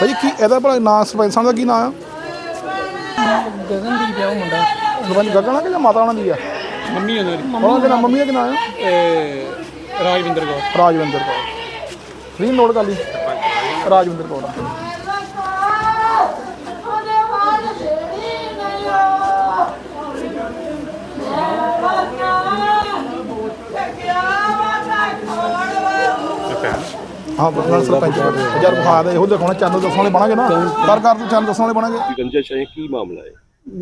ਭਾਈ ਕੀ ਇਹਦਾ ਭਲਾ ਨਾਂ ਸਰਪੰਚ ਸਾਹਿਬ ਦਾ ਕੀ ਨਾਂ ਆ? ਗਗਨਦੀਪ ਆ ਉਹ ਮੁੰਡਾ। ਸਰਪੰਚ ਗੱਗਣਾ ਕਿ ਜਾਂ ਮਾਤਾ ਉਹਨਾਂ ਦੀ ਆ? ਮੰਮੀ ਉਹਨਾਂ ਦੀ ਉਹਨਾਂ ਦਾ ਨਾਮ ਮੰਮੀ ਦਾ ਕੀ ਨਾਂ ਆ? ਇਹ ਰਾਜਵਿੰਦਰ ਕੌਰ। ਰਾਜਵਿੰਦਰ ਕੌਰ। ਫਰੀ ਨੋਟ ਕਰ ਲਈ। ਰਾਜਵਿੰਦਰ ਕੌਰ ਆ। ਹਾਂ ਬਸਣਾ ਸਰਪੰਚ ਯਾਰ ਬੁਖਾਰ ਦਾ ਇਹੋ ਦਿਖਾਉਣਾ ਚੈਨਲ ਦੱਸਣ ਵਾਲੇ ਬਣਾਂਗੇ ਨਾ। ਕਰ ਕਰ ਤੂੰ ਚੈਨਲ ਦੱਸਣ ਵਾਲੇ ਬਣਾਂਗੇ। ਰੰਜਿਸ਼ ਹੈ ਕੀ ਮਾਮਲਾ ਹੈ?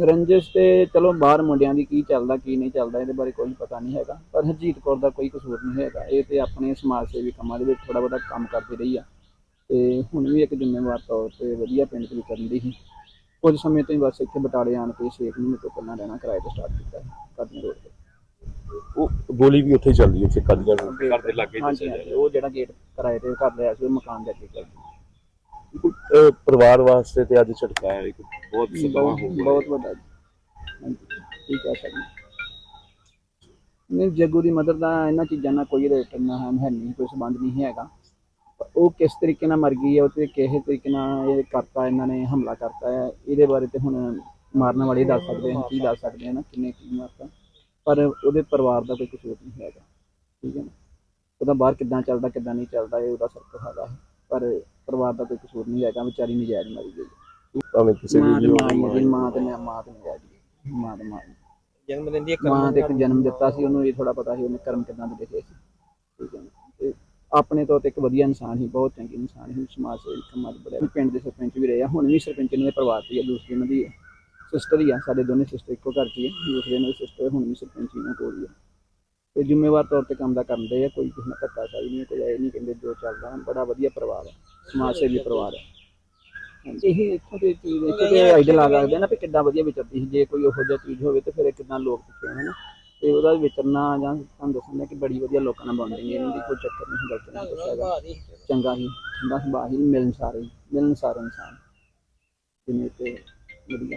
ਰੰਜਿਸ਼ ਤੇ ਚਲੋ ਬਾਹਰ ਮੁੰਡਿਆਂ ਦੀ ਕੀ ਚੱਲਦਾ ਕੀ ਨਹੀਂ ਚੱਲਦਾ ਇਹਦੇ ਬਾਰੇ ਕੋਈ ਪਤਾ ਨਹੀਂ ਹੈਗਾ। ਪਰ ਹਰਜੀਤ ਕੌਰ ਦਾ ਕੋਈ ਕਸੂਰ ਨਹੀਂ ਹੈਗਾ। ਇਹ ਤੇ ਆਪਣੇ ਸਮਾਜ ਸੇਵੀ ਕੰਮਾਂ ਦੇ ਵਿੱਚ ਥੋੜਾ ਬਹੁਤਾ ਕੰਮ ਕਰਦੀ ਰਹੀ ਆ। ਤੇ ਹੁਣ ਵੀ ਇੱਕ ਜ਼ਿੰਮੇਵਾਰ ਤੌਰ ਤੇ ਵਧੀਆ ਪਿੰਡ ਦੇ ਵਿੱਚ ਕਰਨ ਦੀ ਸੀ। ਕੁਝ ਸਮੇਂ ਤੋਂ ਹੀ ਬਸ ਇੱਥੇ ਬਟਾਲੇ ਆਣ ਕੇ 6 ਮਹੀਨੇ ਤੋਂ ਪਹਿਲਾਂ ਰਹਿਣਾ ਕਿਰਾਏ ਤੇ ਸਟਾਰਟ ਕੀਤਾ ਕਰਨੀ ਰੋਡ ਤੇ ਉਹ ਗੋਲੀ ਵੀ ਉੱਥੇ ਚੱਲਦੀ ਹੈ ਕਾਦੀਆਂ ਘਰ ਦੇ ਲਾਗੇ ਹਾਂਜੀ ਦੱਸਿਆ ਹਾਂਜੀ ਉਹ ਜਿਹੜਾ ਗੇਟ ਕਿਰਾਏ ਤੇ ਕਰ ਲਿਆ ਸੀ ਉਹ ਮਕਾਨ ਦੇ ਅੱਗੇ ਕਰ ਜਾ ਪਰਿਵਾਰ ਵਾਸਤੇ ਤੇ ਅੱਜ ਝਟਕਾ ਹੈ। ਇੱਕ ਬਹੁਤ ਸਦਮਾ ਬਹੁਤ ਗਿਆ ਵੱਡਾ। ਜੀ। ਹਾਂਜੀ ਠੀਕ ਹੈ ਸਰ ਨਹੀਂ ਜੱਗੂ ਦੀ ਮਦਰ ਦਾ ਇਹਨਾਂ ਚੀਜ਼ਾਂ ਨਾਲ ਕੋਈ ਰਿਲੇਸ਼ਨ ਨਾ ਹੈ ਹੈ ਨਹੀਂ ਕੋਈ ਸੰਬੰਧ ਨਹੀਂ ਹੈਗਾ। ਉਹ ਕਿਸ ਤਰੀਕੇ ਨਾਲ ਮਰ ਗਈ ਹੈ ਉਹ ਤੇ ਕਿਸੇ ਤਰੀਕੇ ਨਾਲ ਇਹ ਕਰਤਾ ਇਹਨਾਂ ਨੇ ਹਮਲਾ ਕਰਤਾ ਹੈ ਇਹਦੇ ਬਾਰੇ ਤੇ ਹੁਣ ਮਾਰਨ ਵਾਲੇ ਦੱਸ ਸਕਦੇ ਹਨ ਕੀ ਦੱਸ ਸਕਦੇ ਹਨ ਕਿੰਨੇ ਕੀ ਮਾਰਤਾ। ਪਰ ਉਹਦੇ ਪਰਿਵਾਰ ਦਾ ਕੋਈ ਕਸੂਰ ਨਹੀਂ ਹੈਗਾ ਠੀਕ ਹੈ ਨਾ ਉਹਦਾ ਬਾਹਰ ਕਿੱਦਾਂ ਚੱਲਦਾ ਕਿੱਦਾਂ ਨਹੀਂ ਚੱਲਦਾ ਇਹ ਉਹਦਾ ਸਰਕਲ ਹੈਗਾ ਹੈ। ਪਰ ਪਰਿਵਾਰ ਦਾ ਕੋਈ ਕਸੂਰ ਨਹੀਂ ਹੈਗਾ ਵਿਚਾਰੀ ਨਜਾਇਜ਼ ਮਾਰੀ ਗਈ ਭਾਵੇਂ ਕਿਸੇ ਮਾਂ ਵੀ ਤੇ ਮਾਂ ਜੀ, ਮਾਂ ਤੇ ਮੈਂ ਮਾਂ ਤੇ ਨਜਾਇਜ਼। ਮਾਂ ਤੇ ਮਾਂ। ਜਨਮ ਦਿਨ ਦੀ ਇੱਕ ਮਾਂ ਤੇ ਇੱਕ ਜਨਮ ਦਿੱਤਾ ਸੀ ਉਹਨੂੰ ਇਹ ਥੋੜਾ ਪਤਾ ਸੀ ਉਹਨੇ ਕਰਮ ਕਿਦਾਂ ਦੇ ਲਿਖੇ ਸੀ ਠੀਕ ਹੈ। ਤੇ ਆਪਣੇ ਤੋਂ ਤੇ ਇੱਕ ਵਧੀਆ ਇਨਸਾਨ ਸੀ ਬਹੁਤ ਚੰਗੀ ਇਨਸਾਨ ਸੀ ਸਮਾਜ ਸੇਵੀ ਕੰਮਾਂ 'ਚ ਬੜਿਆ ਪਿੰਡ ਦੇ ਸਰਪੰਚ ਵੀ ਰਹੇ ਆ ਹੁਣ ਵੀ ਸਰਪੰਚ ਇਹਨਾਂ ਦੇ ਪਰਿਵਾਰ ਆ ਦੂਸਰੀ ਇਹਨਾਂ ਦੀ ਸਿਸਟਰ ਹੀ ਆ ਸਾਡੇ ਦੋਨੇ ਸਿਸਟਰ ਇੱਕੋ ਘਰ 'ਚ ਹੀ ਆ ਦੂਸਰੇ ਦੀ ਸਿਸਟਰ ਹੁਣ ਵੀ ਸਰਪੰਚ ਕੋਲ ਹੀ ਆ। ਤੇ ਜ਼ਿੰਮੇਵਾਰ ਤੌਰ ਤੇ ਕੰਮ ਦਾ ਕਰਦੇ ਆ ਕੋਈ ਕਿਸੇ ਨਾਲ ਧੱਕਾ ਸ਼ਾਹੀ ਨਹੀਂ ਕੋਈ ਇਹ ਨਹੀਂ ਕਹਿੰਦੇ ਜੋ ਚੱਲਦਾ ਬੜਾ ਵਧੀਆ ਪਰਿਵਾਰ ਹੈ ਸਮਾਜ ਸੇਵੀ ਪਰਿਵਾਰ ਹੈ ਇਹ ਇੱਥੋਂ ਦੀ ਚੀਜ਼ ਇੱਥੇ ਤੇ ਆਈਡੀਆ ਲਾ ਸਕਦੇ ਆ ਨਾ ਵੀ ਕਿੱਦਾਂ ਵਧੀਆ ਵਿਚਰਦੀ ਸੀ ਜੇ ਕੋਈ ਉਹੋ ਜਿਹਾ ਚੀਜ਼ ਹੋਵੇ ਤੇ ਫਿਰ ਕਿੱਦਾਂ ਲੋਕ ਪਿੱਛੇ ਹਨ? ਤੇ ਉਹਦਾ ਵਿਚਰਨਾ ਜਾਂ ਤੁਹਾਨੂੰ ਦੱਸਣਾ ਕਿ ਬੜੀ ਵਧੀਆ ਲੋਕਾਂ ਨਾਲ ਬਣਦੀ ਹੈ ਇਹਨਾਂ ਦੀ ਕੋਈ ਚੱਕਰ ਨਹੀਂ ਗਲਤ ਨਹੀਂ ਕੁਛ ਹੈਗਾ। ਚੰਗਾ ਹੀ ਠੰਡਾ ਸੁਭਾਅ ਹੀ ਮਿਲਣਸਾਰ ਹੀ ਮਿਲਣਸਾਰ ਇਨਸਾਨ। ਜਿਵੇਂ ਤੇ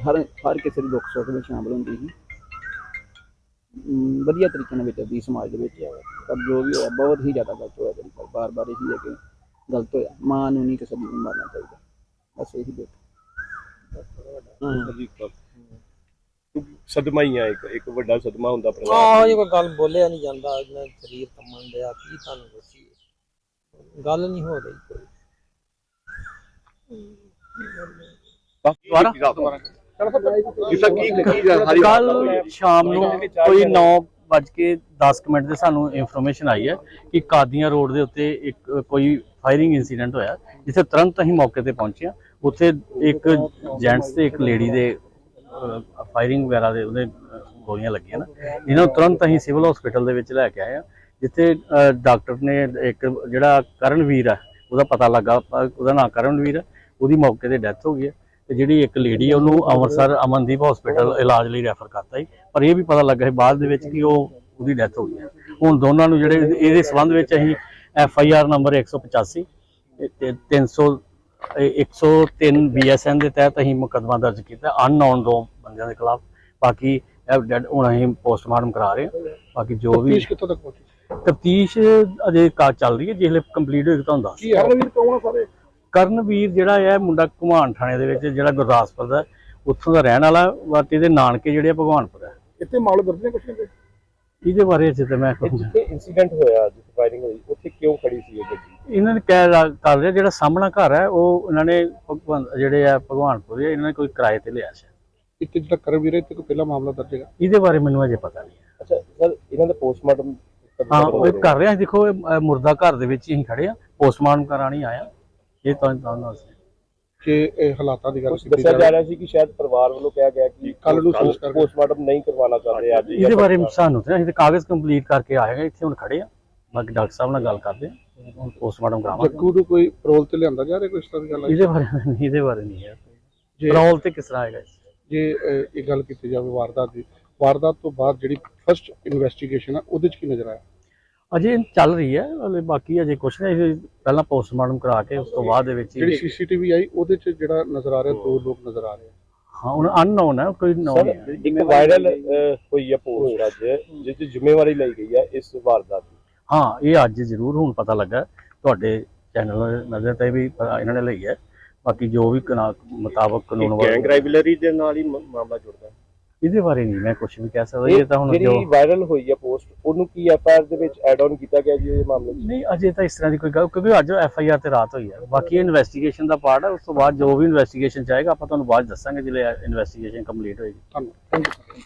ਹਰ ਹਰ ਕਿਸੇ ਦੇ ਦੁੱਖ ਸੁੱਖ ਵਿੱਚ ਸ਼ਾਮਲ ਹੁੰਦੀ ਸੀ ਵਧੀਆ ਤਰੀਕੇ ਨਾਲ ਵਿਚਰਦੀ ਸਮਾਜ ਦੇ ਵਿੱਚ। ਪਰ ਜੋ ਵੀ ਹੋਇਆ ਬਹੁਤ ਹੀ ਜ਼ਿਆਦਾ ਗਲਤ ਹੋਇਆ ਤੇਰੀ ਪਰ ਬਾਰ-ਬਾਰ ਇਹੀ ਹੈ ਕਿ ਗਲਤ ਹੋਇਆ। ਮਾਂ ਨੂੰ ਨਹੀਂ ਕਿਸੇ ਨੂੰ ਮਾਰਨਾ ਚਾਹੀਦਾ। ਬਸ ਇਹੀ ਦੇਖ ਸਦਮਾ ਹੀ। ਆ ਇੱਕ ਇੱਕ ਵੱਡਾ ਸਦਮਾ ਹੁੰਦਾ ਆਹੋ ਪਰਿਵਾਰ ਜੇ ਕੋਈ ਗੱਲ ਬੋਲਿਆ ਨਹੀਂ ਜਾਂਦਾ ਇਹਨਾਂ ਸਰੀਰ ਕੰਮਣ ਡਿਆ ਕੀ ਤੁਹਾਨੂੰ ਦੱਸੀਏ? ਗੱਲ ਨਹੀਂ ਹੋ ਰਹੀ ਕੋਈ। ਕੀ ਕੀ ਹਰੀ ਕੱਲ ਸ਼ਾਮ ਨੂੰ ਕੋਈ 9:10 ਮਿੰਟ ਤੇ ਸਾਨੂੰ ਇਨਫੋਰਮੇਸ਼ਨ ਆਈ ਹੈ ਕਿ ਕਾਦੀਆਂ ਰੋਡ ਦੇ ਉੱਤੇ ਇੱਕ ਕੋਈ ਫਾਇਰਿੰਗ ਇਨਸੀਡੈਂਟ ਹੋਇਆ ਜਿੱਥੇ ਤੁਰੰਤ ਅਸੀਂ ਮੌਕੇ ਤੇ ਪਹੁੰਚੇ ਹਾਂ। ਉੱਥੇ ਇੱਕ ਜੈਂਟਸ ਤੇ ਇੱਕ ਲੇਡੀ ਦੇ ਫਾਇਰਿੰਗ ਵਗੈਰਾ ਦੇ ਉਹਦੇ ਗੋਲੀਆਂ ਲੱਗੀਆਂ ਨਾ। ਇਹਨਾਂ ਨੂੰ ਤੁਰੰਤ ਅਸੀਂ ਸਿਵਲ ਹਸਪੀਟਲ ਦੇ ਵਿੱਚ ਲੈ ਕੇ ਆਏ ਹਾਂ ਜਿੱਥੇ ਡਾਕਟਰ ਨੇ ਇੱਕ ਜਿਹੜਾ ਕਰਨਵੀਰ ਹੈ ਉਹਦਾ ਪਤਾ ਲੱਗਾ ਉਹਦਾ ਨਾਮ ਕਰਨਵੀਰ ਹੈ ਉਹਦੀ ਮੌਕੇ ਤੇ ਡੈਥ ਹੋ ਗਈ ਹੈ। ਤੇ ਜਿਹੜੀ ਇੱਕ ਲੇਡੀ ਹੈ ਉਹਨੂੰ ਅੰਮ੍ਰਿਤਸਰ ਅਮਨਦੀਪ ਹਸਪੀਟਲ ਇਲਾਜ ਲਈ ਰੈਫਰ ਕਰਤਾ ਸੀ ਪਰ ਇਹ ਵੀ ਪਤਾ ਲੱਗਾ ਸੀ ਬਾਅਦ ਦੇ ਵਿੱਚ ਕਿ ਉਹ ਉਹਦੀ ਡੈਥ ਹੋ ਗਈ ਹੈ। ਹੁਣ ਦੋਨਾਂ ਨੂੰ ਜਿਹੜੇ ਇਹਦੇ ਸੰਬੰਧ ਵਿੱਚ ਅਸੀਂ ਐਫ ਆਈ ਆਰ ਨੰਬਰ 185 ਤੇ 300 ਇਹ 103 ਬੀਐਸਐਨ ਦੇ ਤਹਿਤ ਅਸੀਂ ਮੁਕੱਦਮਾ ਦਰਜ ਕੀਤਾ ਅਨਨੋਨ ਦੋ ਬੰਦਿਆਂ ਦੇ ਖਿਲਾਫ। ਬਾਕੀ ਡੈਡ ਹੁਣ ਅਸੀਂ ਪੋਸਟਮਾਰਟਮ ਕਰਾ ਰਹੇ ਹਾਂ। ਬਾਕੀ ਜੋ ਵੀ ਪੀਸ਼ ਕਿੱਥੋਂ ਤੱਕ ਪਹੁੰਚੀ? ਤਫਤੀਸ਼ ਅਜੇ ਕਾ ਚੱਲ ਰਹੀ ਹੈ ਜਿਸਲੇ ਕੰਪਲੀਟ ਹੋਏਗੀ ਤੁਹਾਨੂੰ ਦੱਸ ਕੀ ਹਰਨਵੀਰ ਕੌਣ ਆ ਸਾਰੇ? ਕਰਨਵੀਰ ਜਿਹੜਾ ਹੈ ਮੁੰਡਾ ਘੁਮਾਣ ਥਾਣੇ ਦੇ ਵਿੱਚ ਜਿਹੜਾ ਗੁਰਦਾਸਪੁਰ ਦਾ ਉੱਥੋਂ ਦਾ ਰਹਿਣ ਵਾਲਾ ਵਾ ਤੇ ਇਹਦੇ ਨਾਨਕੇ ਜਿਹੜੇ ਆ ਭਗਵਾਨਪੁਰ ਹੈ। ਇੱਥੇ ਮਾਮਲੇ ਦਰਜ ਨੇ ਕੁਛ ਨਹੀਂ ਇਹਦੇ ਬਾਰੇ ਅਜੇ ਤੇ ਮੈਂ ਜਿੱਥੇ ਇਨਸੀਡੈਂਟ ਹੋਇਆ ਜਿੱਥੇ ਫਾਇਰਿੰਗ ਹੋਈ। ਉੱਥੇ ਕਿਉਂ ਖੜੀ ਸੀ ਇਹ ਗੱਡੀ? ਇਹਨਾਂ ਨੇ ਕਹਿ ਕਰ ਰਿਹਾ ਜਿਹੜਾ ਸਾਹਮਣਾ ਘਰ ਹੈ ਉਹ ਇਹਨਾਂ ਨੇ ਭਗਵਾਨ ਜਿਹੜੇ ਆ ਭਗਵਾਨਪੁਰ ਦੇ ਇਹਨਾਂ ਨੇ ਕੋਈ ਕਿਰਾਏ ਤੇ ਲਿਆ ਸੀ। ਇੱਕ ਜਿਹੜਾ ਕਰਵੀਰ ਹੈ ਤੇ ਕੋਈ ਪਹਿਲਾ ਮਾਮਲਾ ਦਰਜ ਹੈਗਾ? ਇਹਦੇ ਬਾਰੇ ਮੈਨੂੰ ਅਜੇ ਪਤਾ ਨਹੀਂ ਅੱਛਾ ਸਰ ਇਹਨਾਂ ਦਾ ਪੋਸਟਮਾਰਟਮ ਹਾਂ ਉਹ ਕਰ ਰਿਹਾ ਦੇਖੋ ਮੁਰਦਾ ਘਰ ਦੇ ਵਿੱਚ ਹੀ ਅਸੀਂ ਖੜੇ ਆ ਪੋਸਟਮਾਰਟਮ ਕਰਾਣੀ ਆਇਆ ਇਹ ਤਾਂ ਤੁਹਾਨੂੰ ਦੱਸ ਕਿ ਇਹ ਹਾਲਾਤਾਂ ਦੀ ਗੱਲ ਕੀਤੀ ਦੱਸਿਆ ਜਾ ਜਾ ਰਿਹਾ ਸੀ ਕਿ ਸ਼ਾਇਦ ਪਰਿਵਾਰ ਵੱਲੋਂ ਕਿਹਾ ਗਿਆ ਕਿ ਕੱਲ੍ਹ ਨੂੰ ਪੋਸਟਮਾਰਟਮ ਨਹੀਂ ਕਰਵਾਉਣਾ ਚਾਹੁੰਦੇ ਅੱਜ ਇਹਦੇ ਬਾਰੇ ਸਾਨੂੰ ਤੇ ਅਸੀਂ ਤੇ ਕਾਗਜ਼ ਕੰਪਲੀਟ ਕਰਕੇ ਆਏਗਾ ਇੱਥੇ ਹੁਣ ਖੜੇ ਆ। ਬਾਕੀ ਡਾਕਟਰ ਸਾਹਿਬ ਨਾਲ ਗੱਲ ਕਰਦੇ ਆ। ਹੁਣ ਪੋਸਟਮਾਰਟਮ ਕਰਾਵਾਂਗੇ। ਜੱਗੂ ਨੂੰ ਕੋਈ ਪਰੋਲ ਤੇ ਲਿਆਂਦਾ ਜਾ ਰਿਹਾ ਕੋਈ ਇਸ ਤਰ੍ਹਾਂ ਦੀ ਗੱਲ ਹੈ ਇਹਦੇ ਬਾਰੇ ਨਹੀਂ ਇਹਦੇ ਬਾਰੇ ਨਹੀਂ ਹੈ। ਜੇ ਰੋਲ ਤੇ ਕਿਸ ਤਰ੍ਹਾਂ ਆਏਗਾ? ਜੇ ਇਹ ਗੱਲ ਕੀਤੀ ਜਾਵੇ ਵਾਰਦਾਤ ਦੀ ਵਾਰਦਾਤ ਤੋਂ ਬਾਅਦ ਜਿਹੜੀ ਫਰਸਟ ਇਨਵੈਸਟੀਗੇਸ਼ਨ ਆ ਉਹਦੇ ਚ ਕੀ ਨਜ਼ਰ ਆਇਆ? ਅਜੇ ਚੱਲ ਰਹੀ ਹੈ ਹਲੇ ਬਾਕੀ ਅਜੇ ਕੁਛ ਨਹੀਂ ਇਹ ਪਹਿਲਾਂ ਪੋਸਟਮਾਰਟਮ ਕਰਾ ਕੇ ਉਸ ਤੋਂ ਬਾਅਦ ਦੇ ਵਿੱਚ ਜਿਹੜੀ ਸੀਸੀਟੀਵੀ ਆਈ ਉਹਦੇ ਚ ਜਿਹੜਾ ਨਜ਼ਰ ਆ ਰਿਹਾ ਦੋ ਲੋਕ ਨਜ਼ਰ ਆ ਰਹੇ ਆ। ਹਾਂ ਹੁਣ ਅਨਨੋਨ ਹੈ ਕੋਈ ਨੋਨ ਹੈ। ਇੱਕ ਵਾਇਰਲ ਹੋਈ ਹੈ ਪੋਸਟ ਅੱਜ ਜਿਸ ਦੀ ਜ਼ਿੰਮੇਵਾਰੀ ਲਈ ਗਈ ਹੈ ਇਸ ਵਾਰਦਾਤ ਦੀ। ਹਾਂ ਇਹ ਅੱਜ ਜ਼ਰੂਰ ਹੁਣ ਪਤਾ ਲੱਗਾ ਤੁਹਾਡੇ ਚੈਨਲ ਨਜ਼ਰ ਤੇ ਵੀ ਇਹਨਾਂ ਨੇ ਲਈ ਹੈ ਬਾਕੀ ਜੋ ਵੀ ਮੁਤਾਬਕ ਕਾਨੂੰਨ ਗੈਂਗ ਵਾਲਾ ਰਾਈਵਲਰੀ ਦੇ ਨਾਲ ਹੀ ਮਾਮਲਾ ਜੁੜਦਾ ਹੈ। ਇਹਦੇ ਬਾਰੇ ਨਹੀਂ ਮੈਂ ਕੁਝ ਵੀ ਕਹਿ ਸਕਦਾ ਇਹ ਤਾਂ ਹੁਣ ਜੋ ਜਿਹੜੀ ਵਾਇਰਲ ਹੋਈ ਹੈ ਪੋਸਟ ਉਹਨੂੰ ਕੀ ਐਫਆਈਆਰ ਦੇ ਵਿੱਚ ਐਡ ਆਨ ਕੀਤਾ ਗਿਆ ਜੀ ਇਹ ਮਾਮਲੇ 'ਚ? ਨਹੀਂ ਅਜੇ ਤਾਂ ਇਸ ਤਰ੍ਹਾਂ ਦੀ ਕੋਈ ਗੱਲ ਕਿਉਂਕਿ ਅੱਜ ਐਫ ਆਈ ਆਰ ਤੇ ਰਾਤ ਹੋਈ ਹੈ ਬਾਕੀ ਇਨਵੈਸਟੀਗੇਸ਼ਨ ਦਾ ਪਾਰਟ ਹੈ ਉਸ ਤੋਂ ਬਾਅਦ ਜੋ ਵੀ ਇਨਵੈਸਟੀਗੇਸ਼ਨ ਚਾਹੇਗਾ ਆਪਾਂ ਤੁਹਾਨੂੰ ਬਾਅਦ 'ਚ ਦੱਸਾਂਗੇ ਜਦੋਂ ਇਨਵੈਸਟੀਗੇਸ਼ਨ ਕੰਪਲੀਟ ਹੋਏਗੀ। ਧੰਨਵਾਦ।